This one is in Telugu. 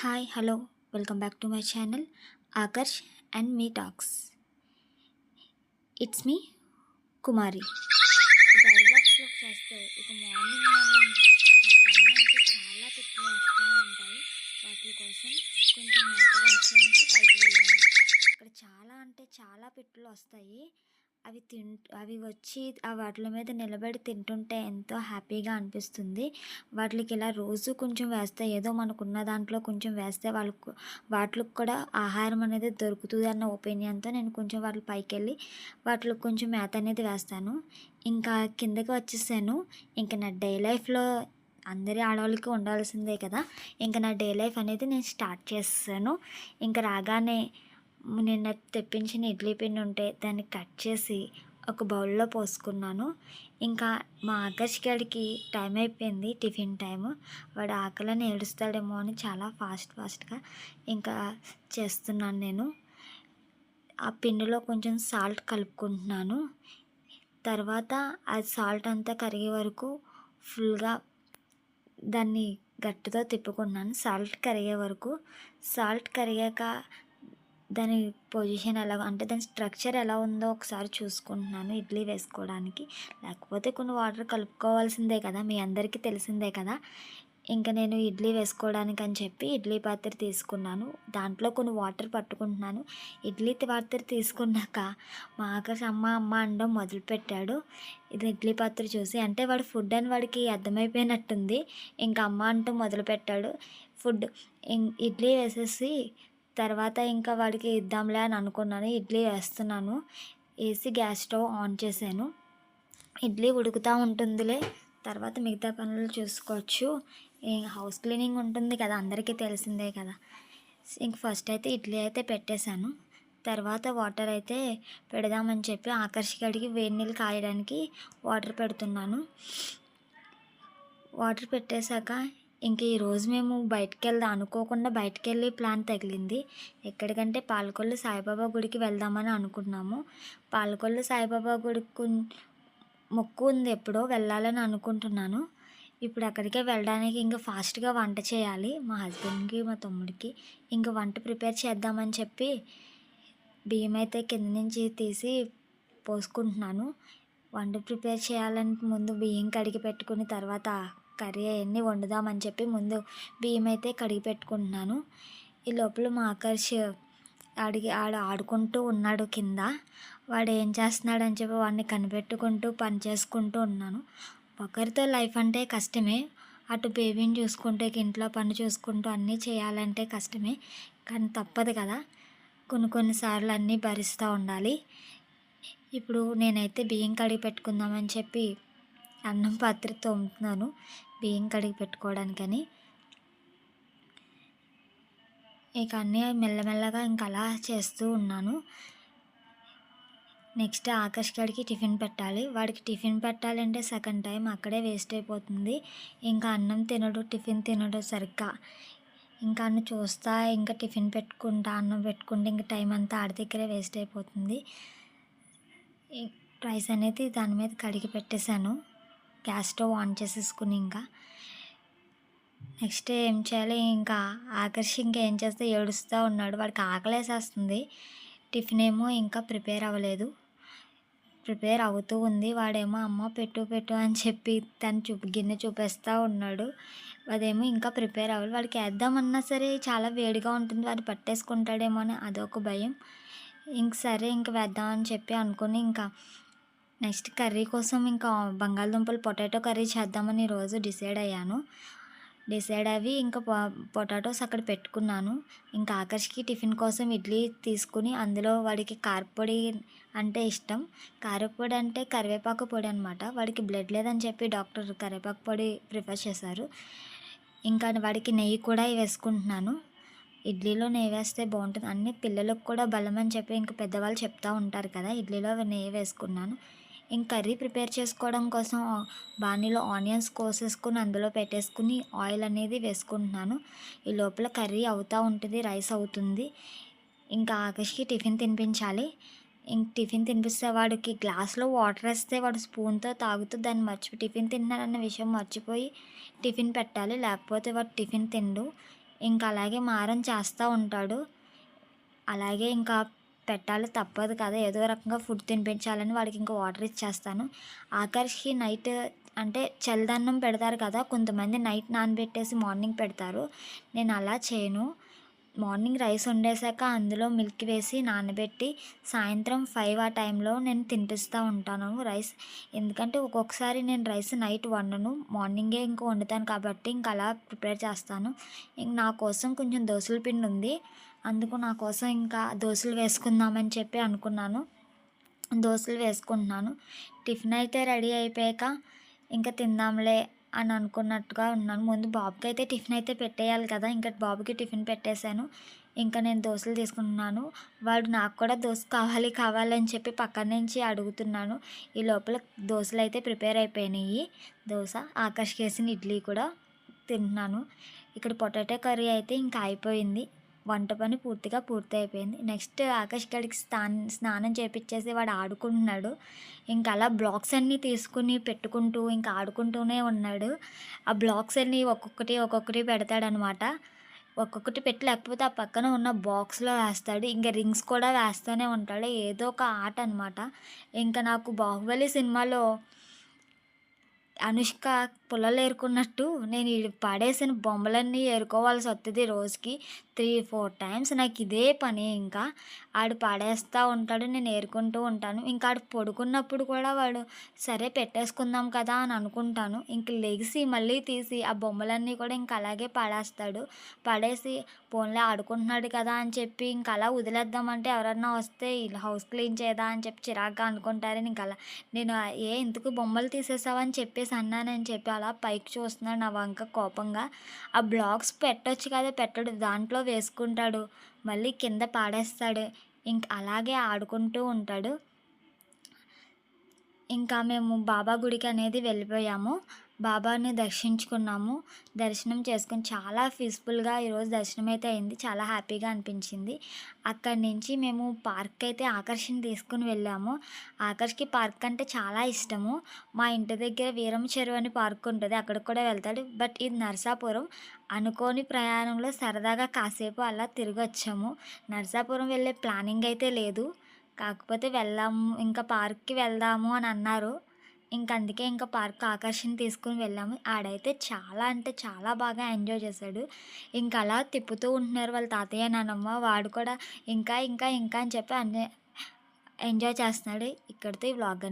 Hi hello welcome back to my channel Akarsh and me talks it's me Kumari డైలాగ్స్లో చేస్తే ఇక మార్నింగ్ మార్నింగ్ అంటే చాలా తిట్లు వస్తూనే ఉంటాయి. వాటి కోసం కొంచెం మేత వేయడానికి పైకి వెళ్ళాను. ఇక్కడ చాలా అంటే చాలా పిట్లు వస్తాయి. అవి తింటూ అవి వచ్చి ఆ వాటి మీద నిలబడి తింటుంటే ఎంతో హ్యాపీగా అనిపిస్తుంది. వాటికి ఇలా రోజు కొంచెం వేస్తే ఏదో మనకున్న దాంట్లో కొంచెం వేస్తే వాళ్ళకు వాటికి కూడా ఆహారం అనేది దొరుకుతుంది అన్న ఒపీనియన్తో నేను కొంచెం వాటి పైకి వెళ్ళి వాటికి కొంచెం మేత అనేది వేస్తాను. ఇంకా కిందకి వచ్చేసాను. ఇంకా నా డే లైఫ్లో అందరి ఆడవాళ్ళకి ఉండాల్సిందే కదా. ఇంకా నా డే లైఫ్ అనేది నేను స్టార్ట్ చేస్తాను ఇంకా రాగానే నిన్న తెప్పించిన ఇడ్లీ పిండి ఉంటే దాన్ని కట్ చేసి ఒక బౌల్లో పోసుకున్నాను. ఇంకా మా ఆకాష్ గడికి టైం అయిపోయింది టిఫిన్ టైం వాడు ఆకలిని ఏడుస్తాడేమో అని చాలా ఫాస్ట్ ఫాస్ట్గా ఇంకా చేస్తున్నాను నేను. ఆ పిండిలో కొంచెం సాల్ట్ కలుపుకుంటున్నాను. తర్వాత ఆ సాల్ట్ అంతా కరిగే వరకు ఫుల్గా దాన్ని గట్టితో తిప్పుకున్నాను సాల్ట్ కరిగే వరకు. సాల్ట్ కరిగాక దాని పొజిషన్ ఎలా అంటే దాని స్ట్రక్చర్ ఎలా ఉందో ఒకసారి చూసుకుంటున్నాను ఇడ్లీ వేసుకోవడానికి. లేకపోతే కొన్ని వాటర్ కలుపుకోవాల్సిందే కదా మీ అందరికీ తెలిసిందే కదా. ఇంకా నేను ఇడ్లీ వేసుకోవడానికి అని చెప్పి ఇడ్లీ పాత్ర తీసుకున్నాను. దాంట్లో కొన్ని వాటర్ పట్టుకుంటున్నాను. ఇడ్లీ పాత్ర తీసుకున్నాక మా ఆకాశ అమ్మ అమ్మ అనడం మొదలుపెట్టాడు. ఇది ఇడ్లీ పాత్ర చూసి అంటే వాడు ఫుడ్ అని వాడికి అర్థమైపోయినట్టుంది. ఇంకా అమ్మ అంటూ మొదలుపెట్టాడు. ఫుడ్ ఇడ్లీ వేసేసి తర్వాత ఇంకా వాడికి ఇద్దాంలే అని అనుకున్నాను. ఇడ్లీ వేస్తున్నాను. వేసి గ్యాస్ స్టవ్ ఆన్ చేశాను. ఇడ్లీ ఉడుకుతూ ఉంటుందిలే. తర్వాత మిగతా పనులు చూసుకోవచ్చు. హౌస్ క్లీనింగ్ ఉంటుంది కదా అందరికీ తెలిసిందే కదా. ఇంక ఫస్ట్ అయితే ఇడ్లీ అయితే పెట్టేశాను. తర్వాత వాటర్ అయితే పెడదామని చెప్పి ఆకర్షికడికి వేడి నీళ్ళు కాయడానికి వాటర్ పెడుతున్నాను. వాటర్ పెట్టేశాక ఇంక ఈరోజు మేము బయటికి వెళ్దాం అనుకోకుండా బయటికి వెళ్ళి ప్లాన్ తగిలింది. ఎక్కడికంటే పాలకొల్లు సాయిబాబా గుడికి వెళ్దామని అనుకున్నాము. పాలకొల్లు సాయిబాబా గుడికి మొక్కు ఉంది ఎప్పుడో వెళ్ళాలని అనుకుంటున్నాను. ఇప్పుడు అక్కడికే వెళ్ళడానికి ఇంకా ఫాస్ట్గా వంట చేయాలి. మా హస్బెండ్కి మా తమ్ముడికి ఇంకా వంట ప్రిపేర్ చేద్దామని చెప్పి బియ్యం అయితే కింద నుంచి తీసి పోసుకుంటున్నాను. వంట ప్రిపేర్ చేయాలంటే ముందు బియ్యం కడిగి పెట్టుకుని తర్వాత కర్రీ అవన్నీ వండుదామని చెప్పి ముందు బియ్యం అయితే కడిగి పెట్టుకుంటున్నాను. ఈ లోపల మా ఆకర్ష్ అడిగి ఆడ ఆడుకుంటూ ఉన్నాడు కింద. వాడు ఏం చేస్తున్నాడు అని చెప్పి వాడిని కనిపెట్టుకుంటూ పని చేసుకుంటూ ఉన్నాను. ఒకరితో లైఫ్ అంటే కష్టమే. అటు బేబీని చూసుకుంటూ ఇంట్లో పని చూసుకుంటూ అన్నీ చేయాలంటే కష్టమే. కానీ తప్పదు కదా. కొన్ని కొన్నిసార్లు అన్నీ భరిస్తూ ఉండాలి. ఇప్పుడు నేనైతే బియ్యం కడిగి పెట్టుకుందామని చెప్పి అన్నం పాత్ర తోముతున్నాను బియ్యం కడిగి పెట్టుకోవడానికని. ఇక అన్నీ మెల్లమెల్లగా ఇంక అలా చేస్తూ ఉన్నాను. నెక్స్ట్ ఆకాష్ గడికి టిఫిన్ పెట్టాలి. వాడికి టిఫిన్ పెట్టాలంటే సెకండ్ టైం అక్కడే వేస్ట్ అయిపోతుంది. ఇంకా అన్నం తినడు టిఫిన్ తినడు సరిగ్గా. ఇంకా అన్ను చూస్తా ఇంకా టిఫిన్ పెట్టుకుంటా అన్నం పెట్టుకుంటే ఇంకా టైం అంతా ఆడి దగ్గరే వేస్ట్ అయిపోతుంది. రైస్ అనేది దాని మీద కడిగి పెట్టేశాను. గ్యాస్ స్టవ్ ఆన్ చేసేసుకుని ఇంకా నెక్స్ట్ ఏం చేయాలి? ఇంకా ఆకర్షి ఇంకా ఏం చేస్తే ఏడుస్తూ ఉన్నాడు. వాడికి ఆకలేసేస్తుంది. టిఫిన్ ఏమో ఇంకా ప్రిపేర్ అవ్వలేదు. ప్రిపేర్ అవుతూ ఉంది. వాడేమో అమ్మ పెట్టు పెట్టు అని చెప్పి తను చూపి గిన్నె చూపిస్తూ ఉన్నాడు. అదేమో ఇంకా ప్రిపేర్ అవ్వాలి వాడికి వేద్దామన్నా సరే చాలా వేడిగా ఉంటుంది. వాడు పట్టేసుకుంటాడేమో అని అదొక భయం. ఇంక సరే ఇంక వేద్దామని చెప్పి అనుకుని ఇంకా నెక్స్ట్ కర్రీ కోసం ఇంకా బంగాళదుంపలు పొటాటో కర్రీ చేద్దామని రోజు డిసైడ్ అయ్యాను. డిసైడ్ అవి ఇంకా పొటాటోస్ అక్కడ పెట్టుకున్నాను. ఇంకా ఆకర్ష్కి టిఫిన్ కోసం ఇడ్లీ తీసుకుని అందులో వాడికి కారపొడి అంటే ఇష్టం. కారపొడి అంటే కరివేపాకు పొడి అనమాట వాడికి బ్లడ్ లేదని చెప్పి డాక్టర్ కరివేపాకు పొడి ప్రిఫర్ చేశారు. ఇంకా వాడికి నెయ్యి కూడా వేసుకుంటున్నాను. ఇడ్లీలో నెయ్యి వేస్తే బాగుంటుంది. అన్ని పిల్లలకు కూడా బలం అని చెప్పి ఇంకా పెద్దవాళ్ళు చెప్తూ ఉంటారు కదా ఇడ్లీలో నెయ్యి వేసుకున్నాను. ఇంక కర్రీ ప్రిపేర్ చేసుకోవడం కోసం బాణీలో ఆనియన్స్ కోసేసుకుని అందులో పెట్టేసుకుని ఆయిల్ అనేది వేసుకుంటున్నాను. ఈ లోపల కర్రీ అవుతూ ఉంటుంది రైస్ అవుతుంది. ఇంకా ఆకాష్కి టిఫిన్ తినిపించాలి. ఇంక టిఫిన్ తినిపిస్తే వాడికి గ్లాస్లో వాటర్ వేస్తే వాడు స్పూన్తో తాగుతూ దాన్ని మర్చిపోయి టిఫిన్ తిన్నాడన్న విషయం మర్చిపోయి టిఫిన్ పెట్టాలి. లేకపోతే వాడు టిఫిన్ తిండు. ఇంకా అలాగే మారం చేస్తూ ఉంటాడు. అలాగే ఇంకా పెట్టాలి తప్పదు కదా. ఏదో రకంగా ఫుడ్ తినిపించాలని వాడికి ఇంకా వాటర్ ఇచ్చేస్తాను. ఆఖరికి నైట్ అంటే చల్లదన్నం పెడతారు కదా కొంతమంది నైట్ నానబెట్టేసి మార్నింగ్ పెడతారు. నేను అలా చేయను. మార్నింగ్ రైస్ వండేసాక అందులో మిల్క్ వేసి నానబెట్టి సాయంత్రం ఫైవ్ ఆ టైంలో నేను తినిపిస్తూ ఉంటాను రైస్. ఎందుకంటే ఒక్కొక్కసారి నేను రైస్ నైట్ వండను. మార్నింగే ఇంక వండుతాను కాబట్టి ఇంక అలా ప్రిపేర్ చేస్తాను. ఇంక నా కోసం కొంచెం దోశల పిండి ఉంది. అందుకు నా కోసం ఇంకా దోశలు వేసుకుందామని చెప్పి అనుకున్నాను. దోశలు వేసుకుంటున్నాను. టిఫిన్ అయితే రెడీ అయిపోయాక ఇంకా తిందాంలే అని అనుకున్నట్టుగా ఉన్నాను. ముందు బాబుకి అయితే టిఫిన్ అయితే పెట్టేయాలి కదా ఇంకా బాబుకి టిఫిన్ పెట్టేశాను. ఇంకా నేను దోశలు తీసుకుంటున్నాను. వాడు నాకు కూడా దోశ కావాలి కావాలి అని చెప్పి పక్కన నుంచి అడుగుతున్నాను. ఈ లోపల దోశలు అయితే ప్రిపేర్ అయిపోయినాయి. దోశ ఆకాష్కి వేసిన ఇడ్లీ కూడా తింటున్నాను. ఇక్కడ పొటాటో కర్రీ అయితే ఇంకా అయిపోయింది. వంట పని పూర్తిగా పూర్తి అయిపోయింది నెక్స్ట్ ఆకాష్ గడికి స్నానం స్నానం చేపించేసి వాడు ఆడుకుంటున్నాడు. ఇంకా అలా బ్లాక్స్ అన్నీ తీసుకుని పెట్టుకుంటూ ఇంకా ఆడుకుంటూనే ఉన్నాడు. ఆ బ్లాక్స్ అన్నీ ఒక్కొక్కటి ఒక్కొక్కటి పెడతాడనమాట. ఒక్కొక్కటి పెట్టి లేకపోతే ఆ పక్కన ఉన్న బాక్స్లో వేస్తాడు. ఇంకా రింగ్స్ కూడా వేస్తూనే ఉంటాడు. ఏదో ఒక ఆట అనమాట ఇంకా నాకు బాహుబలి సినిమాలో అనుష్క పుల్లలు ఏరుకున్నట్టు నేను పడేసిన బొమ్మలన్నీ ఏరుకోవాల్సి వస్తుంది రోజుకి త్రీ ఫోర్ టైమ్స్. నాకు ఇదే పని ఇంకా. ఆడు పడేస్తూ ఉంటాడు నేను ఏరుకుంటూ ఉంటాను. ఇంకా ఆడు పడుకున్నప్పుడు కూడా వాడు సరే పెట్టేసుకుందాం కదా అని అనుకుంటాను. ఇంక లెగిసి మళ్ళీ తీసి ఆ బొమ్మలన్నీ కూడా ఇంక అలాగే పడేస్తాడు. పడేసి ఫోన్లో ఆడుకుంటున్నాడు కదా అని చెప్పి ఇంక అలా వదిలేద్దామంటే ఎవరన్నా వస్తే హౌస్ క్లీన్ చేయదా అని చెప్పి చిరాగ్గా అనుకుంటారని ఇంక అలా నేను ఏ ఎందుకు బొమ్మలు తీసేసావని చెప్పేసి అన్నానని చెప్పి అలా పైకి చూస్తున్నాడు నా వంక కోపంగా. ఆ బ్లాగ్స్ పెట్టొచ్చు కదా పెట్టడు. దాంట్లో వేసుకుంటాడు. మళ్ళీ కింద పాడేస్తాడు. ఇంక అలాగే ఆడుకుంటూ ఉంటాడు. ఇంకా మేము బాబా గుడికి అనేది వెళ్ళిపోయాము. బాబాని దర్శించుకున్నాము. దర్శనం చేసుకుని చాలా పీస్ఫుల్గా ఈరోజు దర్శనం అయితే అయింది. చాలా హ్యాపీగా అనిపించింది. అక్కడి నుంచి మేము పార్క్ అయితే ఆకర్షణ తీసుకుని వెళ్ళాము. ఆకర్ష్కి పార్క్ అంటే చాలా ఇష్టము. మా ఇంటి దగ్గర వీరం చెరువు అని పార్క్ ఉంటుంది. అక్కడికి కూడా వెళ్తాడు. బట్ ఇది నరసాపురం. అనుకోని ప్రయాణంలో సరదాగా కాసేపు అలా తిరిగి వచ్చాము. నరసాపురం వెళ్ళే ప్లానింగ్ అయితే లేదు. కాకపోతే వెళ్ళాము ఇంకా పార్క్కి వెళ్దాము అని అన్నారు. ఇంక అందుకే ఇంకా పార్క్ ఆకర్షణ తీసుకుని వెళ్ళాము. ఆడైతే చాలా అంటే చాలా బాగా ఎంజాయ్ చేశాడు. ఇంకా అలా తిప్పుతూ ఉంటున్నారు వాళ్ళ తాతయ్య నానమ్మ. వాడు కూడా ఇంకా ఇంకా ఇంకా అని చెప్పి అన్నీ ఎంజాయ్ చేస్తున్నాడు. ఇక్కడితో ఈ వ్లాగ్ అనేది